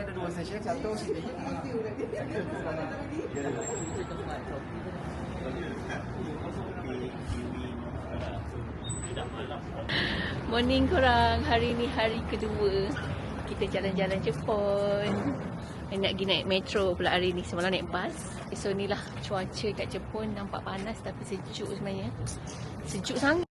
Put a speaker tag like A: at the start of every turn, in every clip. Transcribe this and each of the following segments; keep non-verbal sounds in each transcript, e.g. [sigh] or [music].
A: ada dua satu.
B: Morning korang. Hari ni hari kedua. Kita jalan-jalan Jepun. Nak pergi naik metro pula hari ni. Semalam naik bas. So ni lah cuaca kat Jepun. Nampak panas tapi sejuk sebenarnya. Sejuk sangat.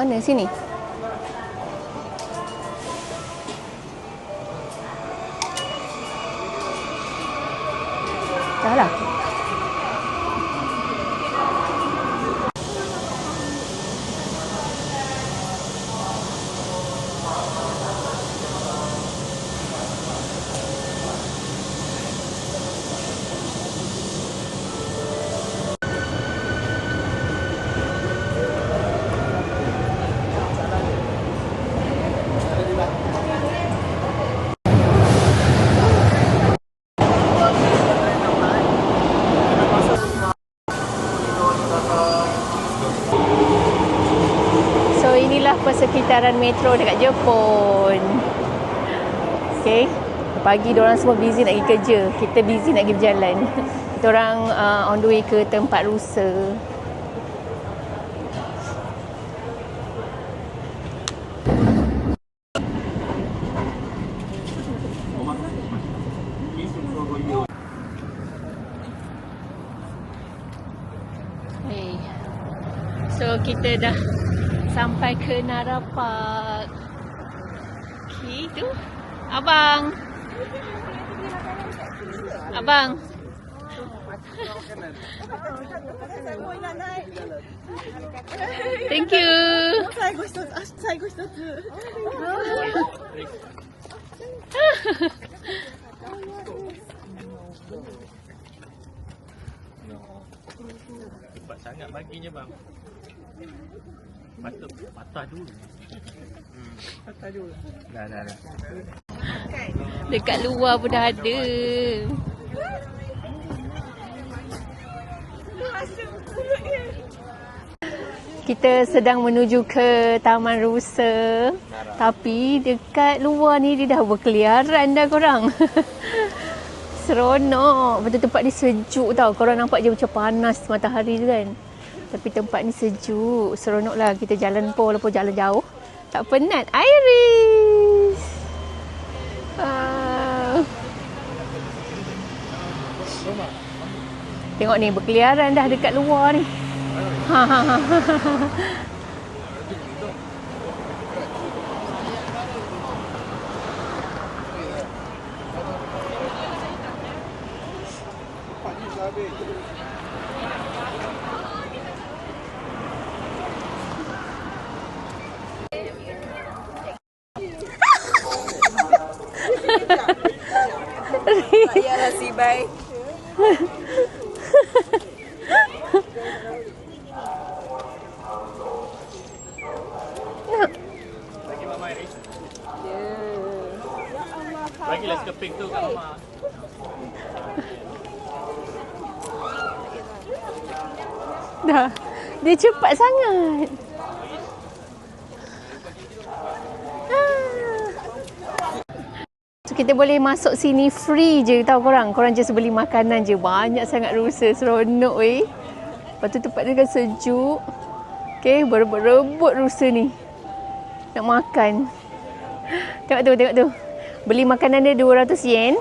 B: Mana sini? Dah lah. So inilah persekitaran metro dekat Jepun. Okay. Pagi orang semua busy nak pergi kerja. Kita busy nak pergi berjalan. [laughs] Kita orang uh, on the way ke tempat rusa. Kita dah sampai ke Nara Park. Okey, tu. Abang. Abang. Thank you.
C: Cepat sangat baginya bang. Patut patah dulu. Hmm. Patah dulu. Dah dah dah.
B: Dekat luar pun dah ada. Kita sedang menuju ke Taman Rusa. Tapi dekat luar ni dia dah berkeliaran dah korang. [laughs] Seronok. Betul tempat ni sejuk tau. Korang nampak je macam panas matahari tu kan. Tapi tempat ni sejuk. Seronok lah kita jalan pun walaupun jalan jauh. Tak penat. Iris. Ah. Tengok ni berkeliaran dah dekat luar ni. Ha ha ha.
D: Iyalah [laughs] si Bai.
C: Bagi mama Iris. Bagilah skeping tu kat mama.
B: Dah. Dia cepat sangat. Ah. So kita boleh masuk sini free je tahu korang. Korang just beli makanan je. Banyak sangat rusa. Seronok weh. Lepas tu tempat dia kan sejuk. Okay, berebut-rebut rusa ni. Nak makan. Tengok tu, tengok tu. Beli makanan dia 200 yen.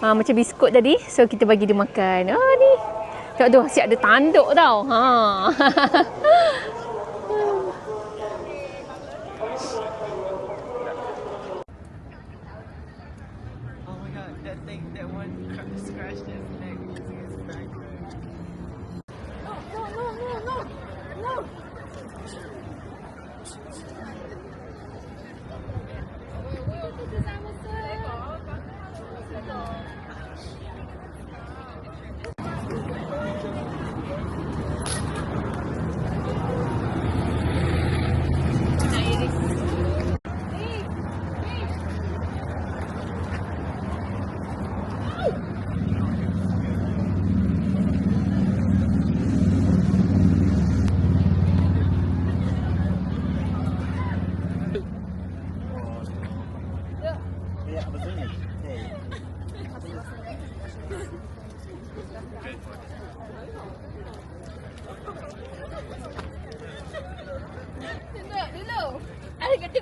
B: Ha, macam biskut tadi. So kita bagi dia makan. Ah ni. Tengok tu, siap ada tanduk tau. Ha. [laughs]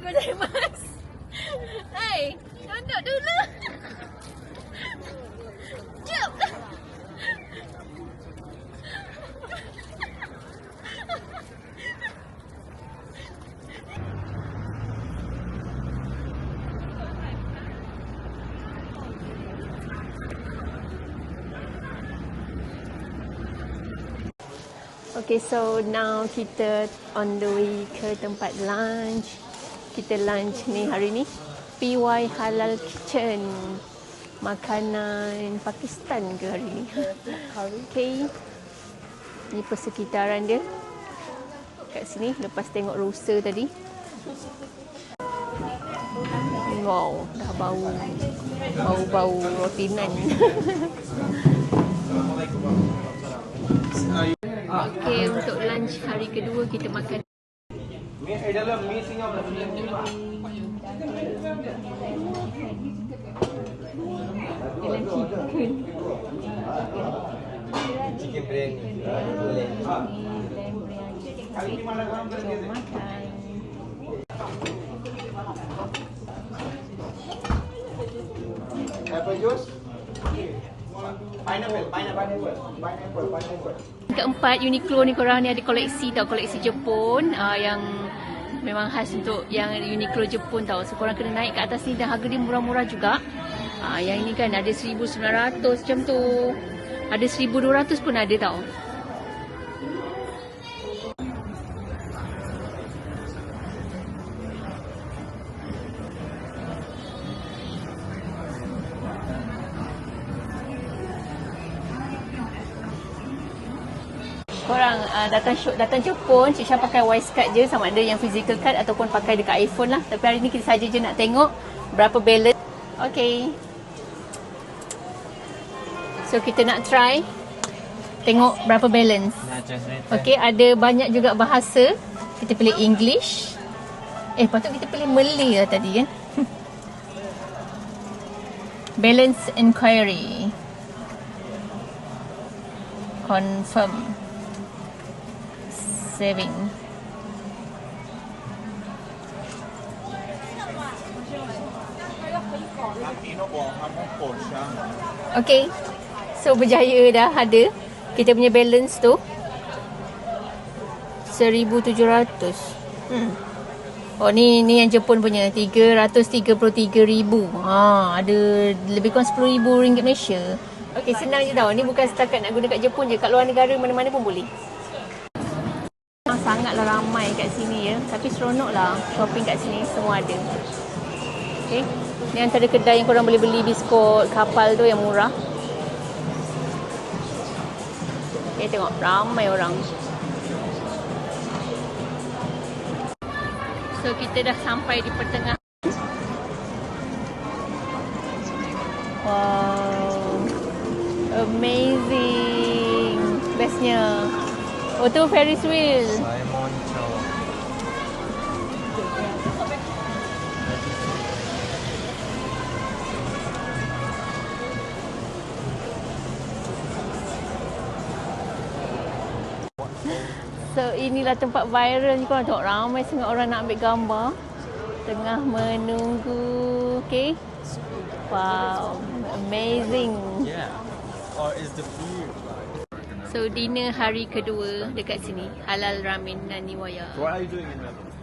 A: ございます。はい、なんだルール。
B: Okay, so now kita on the way ke tempat lunch. Kita lunch ni hari ni PY Halal Kitchen. Makanan Pakistan ke hari ni? [laughs] Okay. Ni persekitaran dia. Kat sini lepas tengok rusa tadi. Wow, dah bau. Bau-bau roti nan. [laughs] Okay, untuk lunch hari kedua kita makan Keempat Uniqlo ni korang ni ada koleksi tau Koleksi Jepun uh, Yang memang khas untuk yang Uniqlo Jepun tau. So korang kena naik ke atas ni dan harga dia murah-murah juga. Uh, Yang ini kan ada 1900 macam tu. Ada 1200 pun ada tau korang uh, datang show, datang Jepun, Cik Syah pakai wise card je sama ada yang physical card ataupun pakai dekat iPhone lah. Tapi hari ni kita saja je nak tengok berapa balance. Okay. So kita nak try tengok berapa balance. Okay, ada banyak juga bahasa. Kita pilih English. Eh, patut kita pilih Malay lah tadi kan. [laughs] balance inquiry. Confirm saving. Okay. So berjaya dah ada kita punya balance tu. 1700. Hmm. Oh ni ni yang Jepun punya 333,000. Ha ada lebih kurang 10,000 ringgit Malaysia. Okey senang je tau. Ni bukan setakat nak guna kat Jepun je. Kat luar negara mana-mana pun boleh. Sangatlah ramai kat sini ya. Tapi seronok lah shopping kat sini semua ada. Okay. Ni antara kedai yang korang boleh beli biskut kapal tu yang murah. Okay tengok ramai orang. So kita dah sampai di pertengahan. Wow. Amazing. Bestnya. Oh tu Ferris wheel.
E: Simon Chow.
B: So inilah tempat viral ni korang tengok. Ramai sangat orang nak ambil gambar. Tengah menunggu. Okay. Wow. Amazing.
E: Yeah. Or is the food
B: so dinner hari kedua dekat sini halal ramen dan niwaya.
E: What are you doing in Melbourne?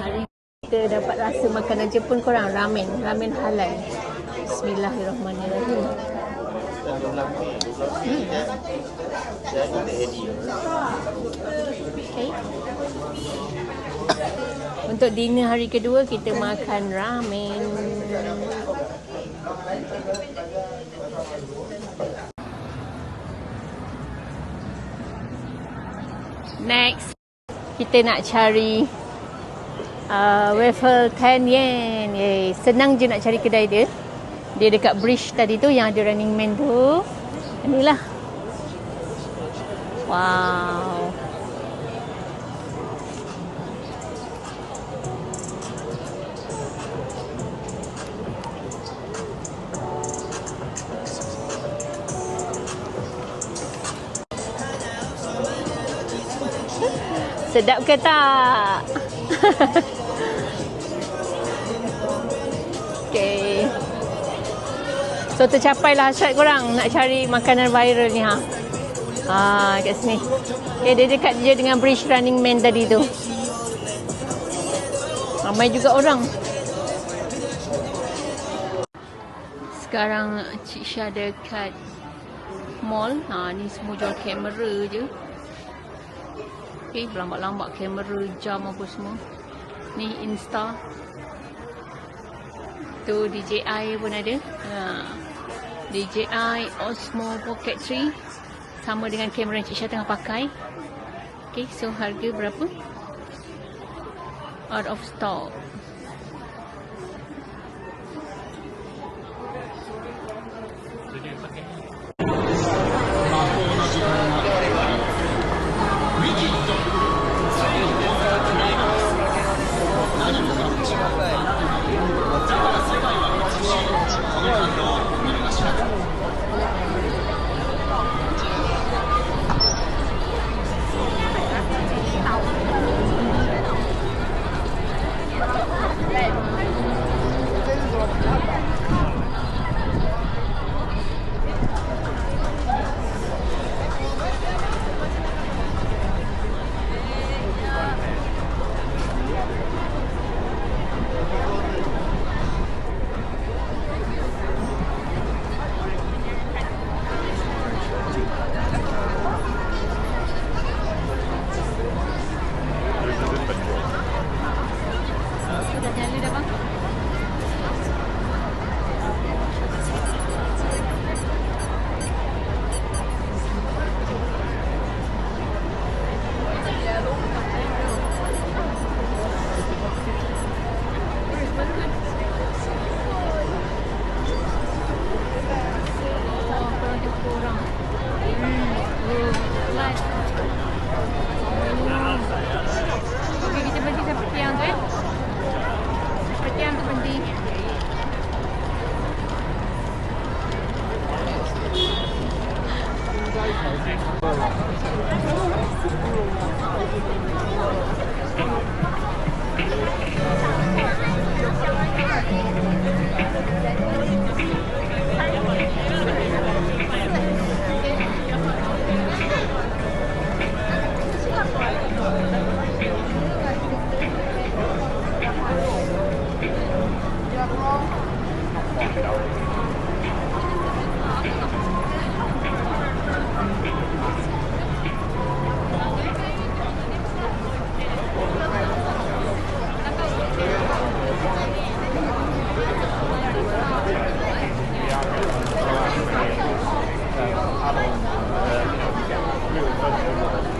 B: hari kita dapat rasa makanan Jepun korang ramen. Ramen halal. Bismillahirrahmanirrahim. Okay. Untuk dinner hari kedua kita makan ramen. Next kita nak cari uh, waffle 10 yen. Yay. Senang je nak cari kedai dia. Dia dekat bridge tadi tu yang ada running man tu. Inilah. Wow. Sedap ke tak? okay. So tercapailah hasrat korang nak cari makanan viral ni ha. Ah, kat sini. Okay, dia dekat je dengan bridge running man tadi tu. Ramai juga orang. Sekarang Cik Syah dekat mall. Ha, ni semua jual kamera je. Okay, berlambak-lambak kamera, jam apa semua. Ni Insta. Tu DJI pun ada. Ha. DJI Osmo Pocket 3. Sama dengan kamera yang Cik Syah tengah pakai. Okay, so harga berapa? Out of stock. 情况。对。